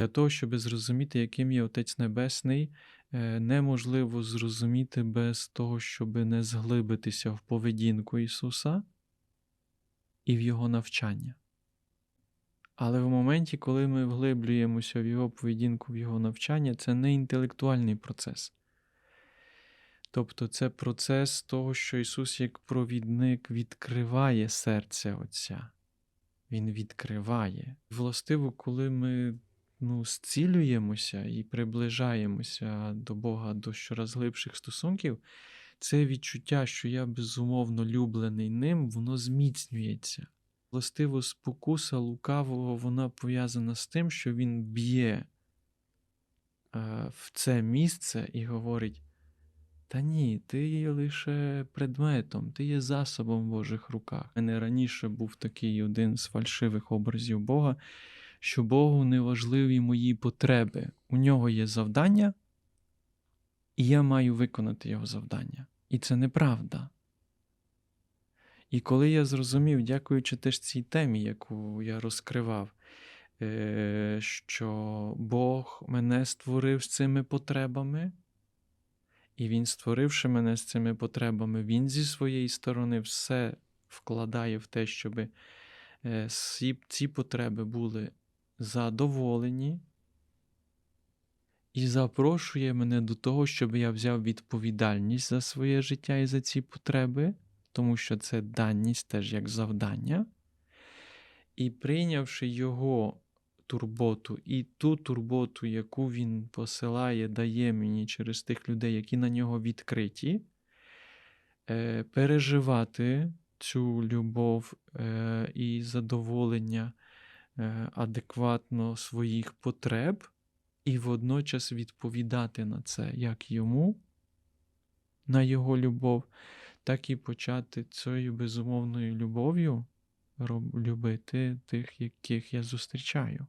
Для того, щоб зрозуміти, яким є Отець Небесний, е, неможливо зрозуміти без того, щоб не зглибитися в поведінку Ісуса і в Його навчання. Але в моменті, коли ми вглиблюємося в Його поведінку, в Його навчання, це не інтелектуальний процес. Тобто це процес того, що Ісус як провідник відкриває серце Отця. Він відкриває. Властиво, коли ми ну, зцілюємося і приближаємося до Бога до щораз глибших стосунків, це відчуття, що я безумовно люблений ним, воно зміцнюється. Властиво, спокуса лукавого вона пов'язана з тим, що він б'є е, в це місце і говорить: Та ні, ти є лише предметом, ти є засобом в Божих руках. У мене раніше був такий один з фальшивих образів Бога, що Богу не важливі мої потреби. У нього є завдання, і я маю виконати його завдання. І це неправда. І коли я зрозумів, дякуючи теж цій темі, яку я розкривав, е, що Бог мене створив з цими потребами, і Він, створивши мене з цими потребами, Він зі своєї сторони все вкладає в те, щоб е, ці, ці потреби були задоволені, і запрошує мене до того, щоб я взяв відповідальність за своє життя і за ці потреби, тому що це даність теж як завдання. І прийнявши його турботу і ту турботу, яку він посилає, дає мені через тих людей, які на нього відкриті, е, переживати цю любов е, і задоволення адекватно своїх потреб, і водночас відповідати на це як йому, на його любов, так і почати цією безумовною любов'ю любити тих, яких я зустрічаю.